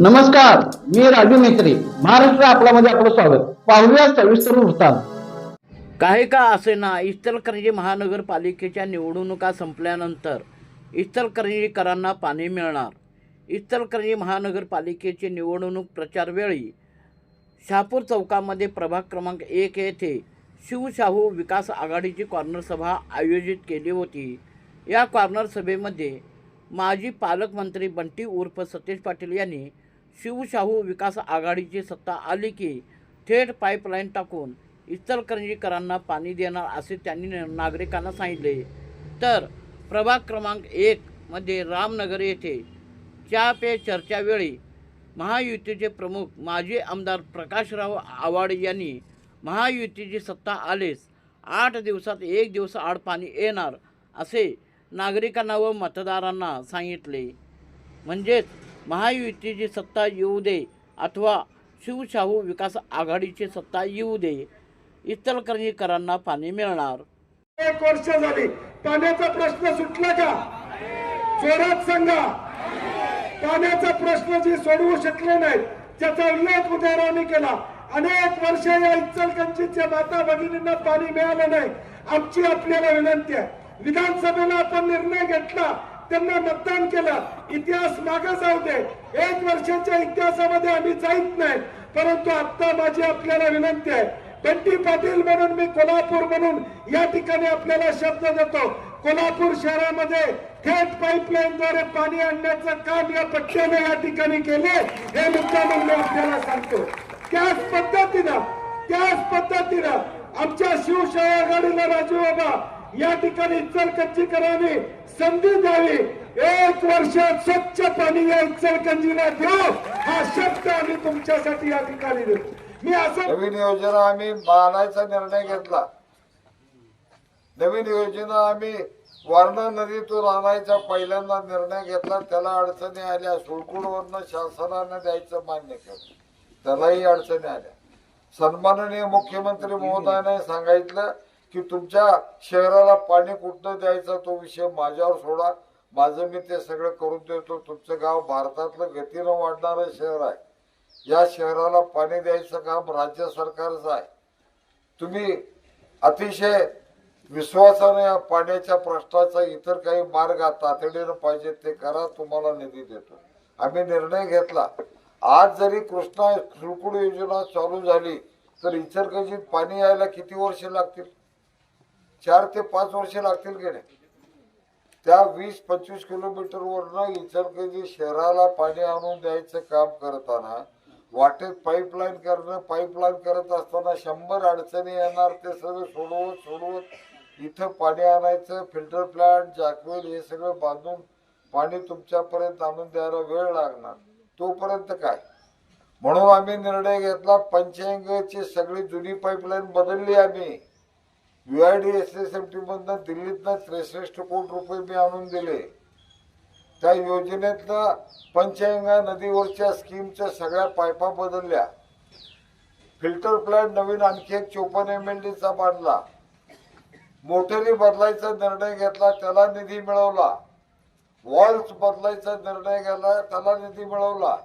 नमस्कार मी राजू मेत्री महाराष्ट्र आपल्यामध्ये आपलं स्वागत. पाहूया सविस्तर वृत्तांत. काही का असेना इचलकरंजी महानगरपालिकेच्या निवडणुका संपल्यानंतर इचलकरंजीकरांना पाणी मिळणार. इचलकरंजी महानगरपालिकेची निवडणूक प्रचारवेळी शहापूर चौकामध्ये प्रभाग क्रमांक एक येथे शिवशाहू विकास आघाडीची कॉर्नर सभा आयोजित केली होती. या कॉर्नर सभेमध्ये माजी पालकमंत्री बंटी उर्फ सतेज पाटील यांनी शिवशाहू विकास आघाडीची सत्ता आली की थेट पाईपलाईन टाकून इचलकरंजीकरांना पाणी देणार असे त्यांनी न- नागरिकांना सांगितले. तर प्रभाग क्रमांक एकमध्ये रामनगर येथे चहा पे चर्चावेळी महायुतीचे प्रमुख माजी आमदार प्रकाशराव आवाड यांनी महायुतीची सत्ता आलेच. आठ दिवसात एक दिवस आड पाणी येणार असे नागरिकांना व मतदारांना सांगितले. म्हणजेच महायुतीची सत्ता येऊ दे अथवा शिवशाहू विकास आघाडीची सत्ता येऊ दे इचलकरंजीकरांना पाणी मिळणार. एक वर्ष झाली. पाण्याचा प्रश्न सुटला का? जोरात सांगा पाण्याचा प्रश्न जे सोडवू शकले नाही त्याचा उल्लेख उदाहरणाने केला. अनेक वर्ष या इचलकंचीच्या माता भगिनींना पाणी मिळालं नाही. आमची आपल्याला विनंती आहे. विधानसभेला आपण निर्णय घेतला. त्यांना मतदान केलं. इतिहास मागे जाऊ दे. एक वर्षाच्या इतिहासामध्ये आम्ही जाईत नाही. परंतु आता माझी आपल्याला विनंती आहे. बंटी पाटील म्हणून मी कोल्हापूर म्हणून या ठिकाणी आपल्याला शब्द देतो. कोल्हापूर शहरामध्ये थेट पाईपलाईनद्वारे पाणी आणण्याचं काम या पक्षाने या ठिकाणी केले हे मुद्दा मी आपल्याला सांगतो. त्याच पद्धतीनं त्याच पद्धतीनं आमच्या शिवशाही आघाडीला राजू बाबा या ठिकाणी इचलकंजीकरांनी संधी द्यावी. एक वर्षात स्वच्छ पाणी या इचलकंजीला देऊ हा शब्द आम्ही तुमच्यासाठी या ठिकाणी देऊ मी असं नवीन योजना आम्ही मानायचा निर्णय घेतला. नवीन योजना आम्ही वारणा नदीतून आणायचा पहिल्यांदा निर्णय घेतला. त्याला अडचणी आल्या. सुळकुडवरनं शासनानं द्यायचं मान्य केलं. त्यालाही अडचणी आल्या. सन्माननीय मुख्यमंत्री महोदयाने सांगितलं की तुमच्या शहराला पाणी कुठं द्यायचा तो विषय माझ्यावर सोडा. माझं मी ते सगळं करून देतो. तुमचं गाव भारतातलं गतीनं वाढणारं शहर आहे. या शहराला पाणी द्यायचं काम राज्य सरकारचं आहे. तुम्ही अतिशय विश्वासाने या पाण्याच्या प्रश्नाचा इतर काही मार्ग तातडीनं पाहिजे ते करा तुम्हाला निधी देतो. आम्ही निर्णय घेतला. आज जरी कृष्णा सुळकुड योजना चालू झाली तर इचलकरंजीत पाणी यायला किती वर्ष लागतील? चार ते पाच वर्ष लागतील गेले. त्या वीस पंचवीस किलोमीटर वरनं इचलकरंजी शहराला पाणी आणून द्यायचं काम करताना वाटेत पाईपलाईन करणं पाईपलाईन करत असताना शंभर अडचणी येणार ते सगळं सोडवत सोडवत इथं पाणी आणायचं फिल्टर प्लांट जाकवेल हे सगळं बांधून पाणी तुमच्यापर्यंत आणून द्यायला वेळ लागणार. तोपर्यंत काय? म्हणून आम्ही निर्णय घेतला पंच्याऐंशीची सगळी जुनी पाईपलाईन बदलली आम्ही. UID S S M T मधनं दिल्लीतनं त्रेसष्ट कोटी रुपये मी आणून दिले. त्या योजनेतनं पंचगंगा नदीवरच्या स्कीमच्या सगळ्या पायपा बदलल्या. फिल्टर प्लांट नवीन आणखी एक चोपन्न एम एल डीचा बांधला. मोटरी बदलायचा निर्णय घेतला त्याला निधी मिळवला. वॉल्स बदलायचा निर्णय घेतला त्याला निधी मिळवला.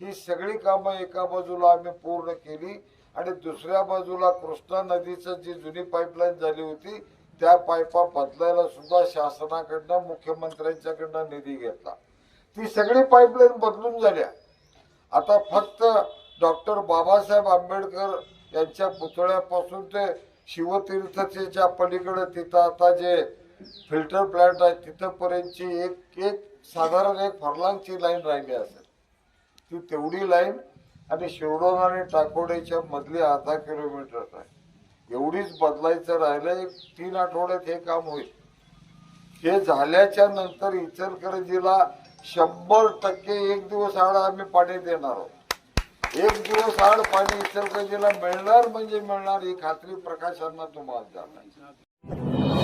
ही सगळी कामं एका बाजूला आम्ही पूर्ण केली. आणि दुसऱ्या बाजूला कृष्णा नदीचं जी जुनी पाईपलाईन झाली होती त्या पाईपा बदलायला सुद्धा शासनाकडनं मुख्यमंत्र्यांच्याकडनं निधी घेतला. ती सगळी पाईपलाईन बदलून झाल्या. आता फक्त डॉक्टर बाबासाहेब आंबेडकर यांच्या पुतळ्यापासून ते शिवतीर्थच्या पलीकडे तिथं आता जे फिल्टर प्लांट आहे तिथंपर्यंतची एक एक साधारण एक फरलांगची लाईन राहिली असेल. ती तेवढी लाईन आणि शिरडोन आणि टाकोडेच्या मधली अर्धा किलोमीटर आहे. एवढीच बदलायचं राहिलं एक तीन आठवड्यात हे काम होईल. हे झाल्याच्यानंतर इचलकरंजीला शंभर टक्के एक दिवस आड आम्ही पाणी देणार आहोत. एक दिवस आड पाणी इचलकरंजीला मिळणार म्हणजे मिळणार ही खात्री प्रकाशांना तुम्हाला जाणार